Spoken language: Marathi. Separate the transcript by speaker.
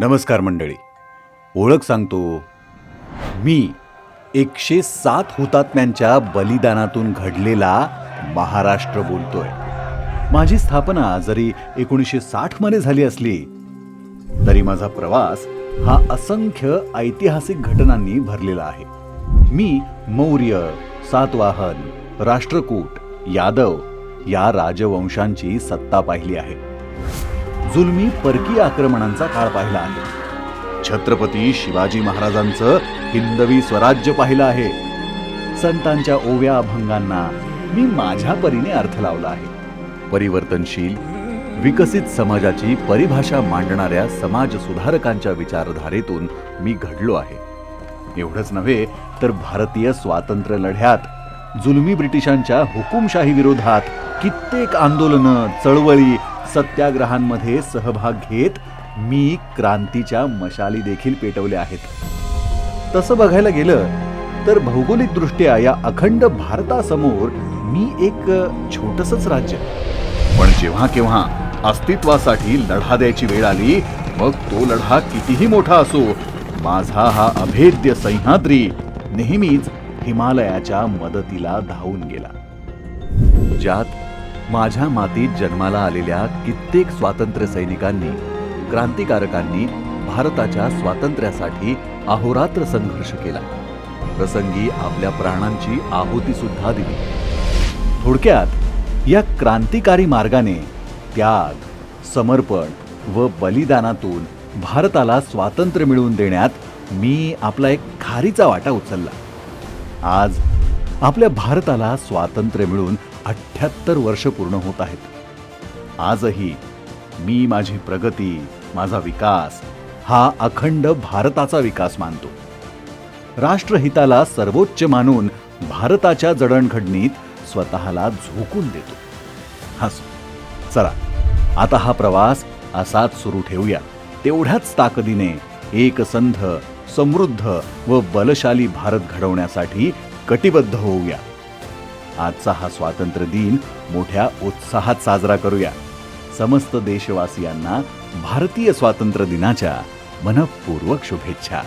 Speaker 1: नमस्कार मंडळी. ओळख सांगतो. मी एकशे सात हुतात्म्यांच्या बलिदानातून घडलेला महाराष्ट्र बोलतोय. माझी स्थापना जरी एकोणीसशे साठमध्ये झाली असली तरी माझा प्रवास हा असंख्य ऐतिहासिक घटनांनी भरलेला आहे. मी मौर्य सातवाहन राष्ट्रकूट यादव या राजवंशांची सत्ता पाहिली आहे. जुलमी परकीय आक्रमणांचा काळ पाहिला आहे. छत्रपती शिवाजी महाराजांचं हिंदवी स्वराज्य पाहिलं आहे. संतांच्या ओव्या अभंगांना मी माझ्या परीने अर्थ लावला आहे. परिवर्तनशील विकसित समाजाची परिभाषा मांडणाऱ्या समाज सुधारकांच्या विचारधारेतून मी घडलो आहे. एवढंच नव्हे तर भारतीय स्वातंत्र्य लढ्यात जुलमी ब्रिटिशांच्या हुकुमशाही विरोधात कित्येक आंदोलनं चळवळी सत्याग्रहांमध्ये सहभाग घेत मी क्रांतीच्या मशाली देखील पेटवल्या आहेत. तसं बघायला गेलं तर भौगोलिकदृष्ट्या या अखंड भारतासमोर मी एक छोटसच राज्य. पण जेव्हा केव्हा अस्तित्वासाठी लढा द्यायची वेळ आली मग तो लढा कितीही मोठा असो माझा हा अभेद्य सह्याद्री नेहमीच हिमालयाच्या मदतीला धावून गेला. ज्यात माझ्या मातीत जन्माला आलेल्या कित्येक स्वातंत्र्य सैनिकांनी क्रांतिकारकांनी भारताच्या स्वातंत्र्यासाठी अहोरात्र संघर्ष केला. प्रसंगी आपल्या प्राणांची आहुती सुद्धा दिली. थोडक्यात या क्रांतिकारी मार्गाने त्याग समर्पण व बलिदानातून भारताला स्वातंत्र्य मिळवून देण्यात मी आपला एक खारीचा वाटा उचलला. आज आपल्या भारताला स्वातंत्र्य मिळून अठ्ठ्याहत्तर वर्ष पूर्ण होत आहेत. आजही मी माझी प्रगती माझा विकास हा अखंड भारताचा विकास मानतो. राष्ट्रहिताला सर्वोच्च मानून भारताच्या जडणघडणीत स्वतःला झोकून देतो. हसू. चला आता हा प्रवास असाच सुरू ठेवूया. तेवढ्याच ताकदीने एकसंध समृद्ध व बलशाली भारत घडवण्यासाठी कटिबद्ध होऊया. आजचा हा स्वातंत्र्य दिन मोठ्या उत्साहात साजरा करूया. समस्त देशवासियांना भारतीय स्वातंत्र्य दिनाच्या मनपूर्वक शुभेच्छा.